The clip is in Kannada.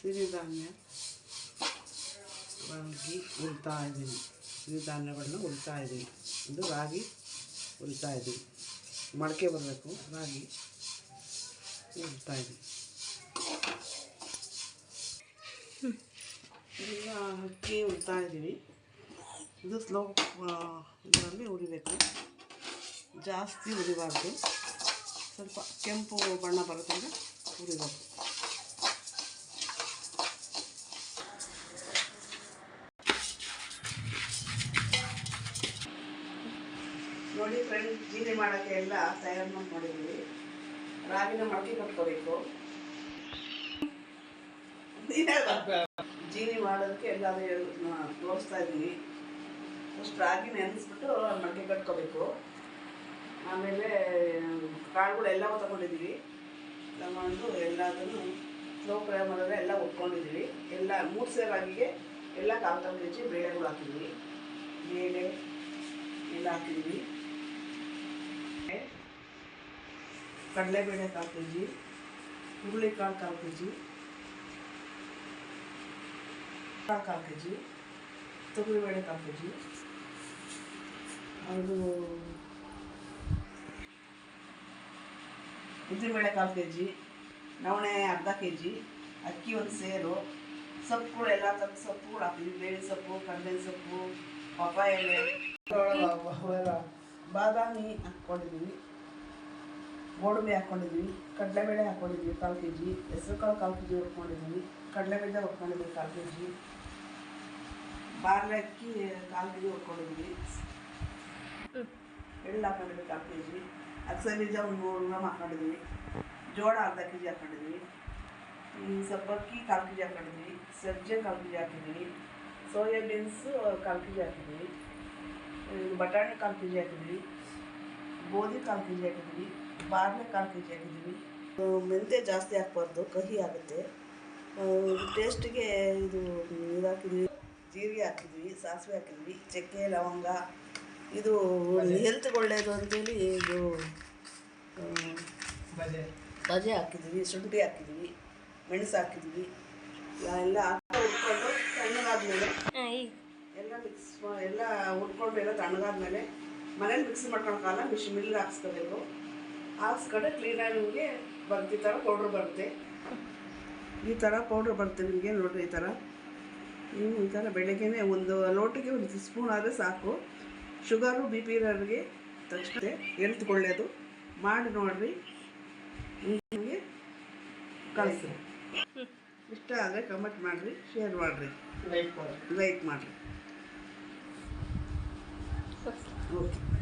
ಸಿರಿಧಾನ್ಯ ರಾಗಿ ಉಳ್ತಾ ಇದ್ದೀನಿ ಸಿರಿಧಾನ್ಯಗಳನ್ನ ಉಳ್ತಾ ಇದ್ದೀನಿ ಇದು ರಾಗಿ ಉಳ್ತಾ ಇದ್ದೀನಿ ಮೊಳಕೆ ಬರಬೇಕು ರಾಗಿ ಉಳ್ತಾ ಇದ್ದೀನಿ ಈಗ ಅಕ್ಕಿ ಉಳ್ತಾ ಇದ್ದೀವಿ ಇದು ಸ್ಲೋ ಇದರಲ್ಲಿ ಉರಿಬೇಕು ಜಾಸ್ತಿ ಉರಿಬಾರ್ದು ಸ್ವಲ್ಪ ಕೆಂಪು ಬಣ್ಣ ಬರೋದ್ರಿಂದ ಉರಿಬೇಕು ನೋಡಿ ಫ್ರೆಂಡ್ ಜೀನಿ ಮಾಡೋಕ್ಕೆ ಎಲ್ಲ ತಯಾರು ಮಾಡ್ಕೊಂಡಿದ್ದೀವಿ ರಾಗಿನ ಮೊಳಕೆ ಕಟ್ಕೋಬೇಕು. ಜೀನಿ ಮಾಡೋದಕ್ಕೆ ಎಲ್ಲ ಅದೇ ನ- ತೋರಿಸ್ತಾ ಇದ್ದೀನಿ. ಫಸ್ಟ್ ರಾಗಿ ನೆನೆಸ್ಬಿಟ್ಟು ಮೊಳಕೆ ಕಟ್ಕೋಬೇಕು. ಆಮೇಲೆ ಕಾಳುಗಳೆಲ್ಲವೂ ತಗೊಂಡಿದ್ದೀವಿ. ತಗೊಂಡು ಎಲ್ಲದನ್ನು ಸ್ಲೋ ಫ್ರೈ ಮಾಡಿದ್ರೆ ಎಲ್ಲ ಒಪ್ಕೊಂಡಿದ್ದೀವಿ. ಎಲ್ಲ ಮೂರು ಸೇರು ರಾಗಿಗೆ ಎಲ್ಲ ಕಾಲು ತಗೊಂಡು ಹೆಚ್ಚಿ ಬೇಳೆಗಳು ಹಾಕಿದ್ವಿ ಬೇಳೆ ಎಲ್ಲ ಹಾಕಿದ್ವಿ ಕಡಲೆಬೇಳೆ ಕಾಲು ಕೆ ಜಿ ಹುರುಳಿಕಾಳು ಕಾಲು ಕೆ ಜಿ ಕಾಳು ಕಾಲು ಕೆ ಜಿ ತೊಗರಿಬೇಳೆ ಕಾಲು ಕೆ ಜಿ ಅದು ಉದ್ದಿನಬೇಳೆ ಕಾಲು ಕೆ ಜಿ ನವಣೆ ಅರ್ಧ ಕೆ ಜಿ ಅಕ್ಕಿ ಒಂದು ಸೇರು, ಸೊಪ್ಪುಗಳು ಎಲ್ಲ ಥರದ ಸೊಪ್ಪುಗಳು ಹಾಕ್ತೀವಿ. ಬೇಳೆ ಸೊಪ್ಪು, ಕಡಲೆ ಸೊಪ್ಪು, ಪಪ್ಪಾಯ ಬಾದಾಮಿ ಹಾಕ್ಕೊಂಡಿದ್ದೀವಿ ಗೋಡಂಬಿ ಹಾಕ್ಕೊಂಡಿದ್ವಿ ಕಡಲೆಬೇಳೆ ಹಾಕ್ಕೊಂಡಿದ್ವಿ ಕಾಲು ಕೆ ಜಿ ಹೆಸರು ಕಾಳು ಕಾಲು ಕೆ ಜಿ ಹುರ್ಕೊಂಡಿದ್ವಿ, ಕಡಲೆಬೀಜ ಹುರ್ಕೊಂಡಿದ್ವಿ ಕಾಲು ಕೆ ಜಿ ಬಾರ್ಲೆ ಅಕ್ಕಿ ಕಾಲು ಕೆ ಜಿ ಹುರ್ಕೊಂಡಿದ್ವಿ. ಎಳ್ಳು ಹಾಕೊಂಡಿದ್ವಿ ಕಾಲು ಕೆ ಜಿ ಅಗಸೆ ಬೀಜ ಒಂದು ನೂರು ಗ್ರಾಮ್ ಹಾಕೊಂಡಿದ್ವಿ, ಜೋಳ ಅರ್ಧ ಕೆ ಜಿ ಹಾಕೊಂಡಿದ್ವಿ, ಈ ಸಬ್ಬಕ್ಕಿ ಕಾಲು ಕೆ ಜಿ ಹಾಕೊಂಡಿದ್ವಿ, ಸಜ್ಜೆ ಕಾಲು ಕೆ ಜಿ ಹಾಕಿದ್ವಿ, ಸೋಯಾ ಬೀನ್ಸು ಕಾಲು ಕೆ ಜಿ ಹಾಕಿದ್ವಿ, ಇದು ಬಟಾಣಿ ಕಾಲು ಕೆ ಜಿ ಹಾಕಿದ್ವಿ, ಗೋಧಿ ಕಾಲು ಕೆ ಜಿ ಹಾಕಿದ್ವಿ. ಬಾರ್ಲೆ ಕಾಳು ಕೆ ಜಿ ಹಾಕಿದ್ವಿ ಆ, ಮೆಂತ್ಯ ಜಾಸ್ತಿ ಹಾಕ್ಬಾರ್ದು ಕಹಿ ಆಗುತ್ತೆ. ಟೇಸ್ಟಿಗೆ ಇದು ಇದು ಹಾಕಿದ್ವಿ ಜೀರಿಗೆ ಹಾಕಿದ್ವಿ ಸಾಸಿವೆ ಹಾಕಿದ್ವಿ ಚಕ್ಕೆ ಲವಂಗ. ಇದು ಹೆಲ್ತ್ಗೆ ಒಳ್ಳೆಯದು ಅಂತೇಳಿ ಇದು ಬಜೆ. ಹಾಕಿದ್ವಿ ಶುಂಠಿ ಹಾಕಿದ್ವಿ ಮೆಣಸು ಹಾಕಿದ್ವಿ. ಎಲ್ಲ ಹಾಕಿ ಉಟ್ಕೊಂಡು ತಣ್ಣಗಾದ್ಮೇಲೆ ಎಲ್ಲ ಮಿಕ್ಸ್ ಎಲ್ಲ ಉಟ್ಕೊಂಡು ಎಲ್ಲ ತಣ್ಣಗಾದ್ಮೇಲೆ ಮನೇಲಿ ಮಿಕ್ಸ್ ಮಾಡ್ಕೊಳಕ್ಕಾಗಲ್ಲ ಮಿಷಿ ಮಿಲ್ ಹಾಕ್ಸ್ಕೋಬೇಕು. ಹಾಕ್ಸ್ಕೊಂಡ್ರೆ ಕ್ಲೀನಾಗಿ ನಿಮಗೆ ಬರುತ್ತೆ ಈ ಥರ ಪೌಡ್ರ್ ಬರುತ್ತೆ. ಈ ಥರ ಪೌಡ್ರ್ ಬರುತ್ತೆ ನಿಮಗೆ ನೋಡಿರಿ ಈ ಥರ ನೀವು ಈ ಥರ ಬೆಳಗ್ಗೆ ಒಂದು ಲೋಟಿಗೆ ಒಂದು ಸ್ಪೂನ್ ಆದರೆ ಸಾಕು. ಶುಗರು ಬಿ ಪಿ ಇರೋರಿಗೆ ತಕ್ಷಣ ಹೆಲ್ತ್ ಒಳ್ಳೆಯದು ಮಾಡಿ ನೋಡಿರಿ. ನಿಮಗೆ ಕಳಿಸಿ ಇಷ್ಟ ಆದರೆ ಕಮೆಂಟ್ ಮಾಡಿರಿ ಶೇರ್ ಮಾಡಿರಿ. ಲೈಕ್ ಮಾಡಿರಿ. ಓಕೆ